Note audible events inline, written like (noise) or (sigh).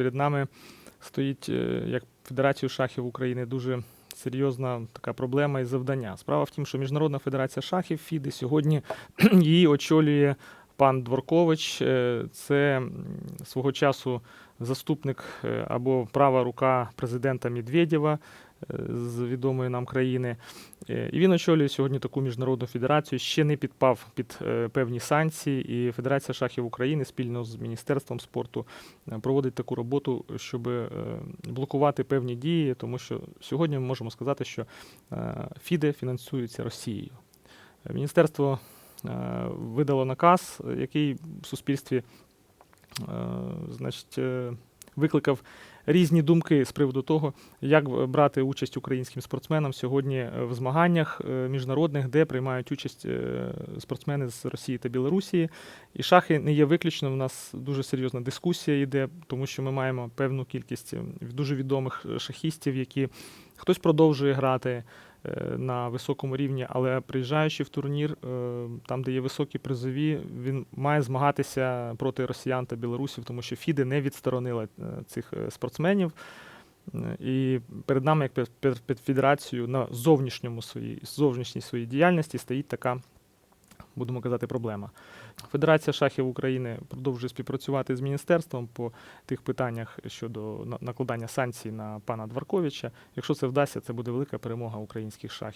перед нами стоїть е, як Федерацію шахів України дуже серйозна така проблема і завдання. Справа в тім, що Міжнародна федерація шахів ФІДи сьогодні (clears throat) її очолює пан Дворкович. Е, Це свого часу заступник е, або права рука президента Медведєва е, з відомої нам країни. І він очолює сьогодні таку міжнародну федерацію, ще не підпав під певні санкції. І Федерація шахів України спільно з Міністерством спорту проводить таку роботу, щоб блокувати певні дії, тому що сьогодні ми можемо сказати, що ФІДе фінансується Росією. Міністерство видало наказ, е, який в суспільстві е, значить, е, викликав різні думки з приводу того, як е, брати участь українським спортсменам сьогодні е, в змаганнях е, міжнародних, де приймають участь е, спортсмени з Росії та Білорусі. І шахи не є виключно. У нас дуже серйозна дискусія йде, тому що ми маємо певну кількість е, дуже відомих е, шахістів, які хтось продовжує грати е, на високому рівні, але приїжджаючи в турнір, е, там, де є високі призові, він має змагатися проти росіян та білорусів, тому що ФІДи не відсторонила е, цих спортсменів. І перед нами, як під федерацією, на зовнішньому своїй зовнішній своїй діяльності стоїть така, будемо казати, проблема. Федерація шахів України продовжує співпрацювати з міністерством по тих питаннях щодо накладання санкцій на пана Дварковича. Якщо це вдасться, це буде велика перемога українських шахів.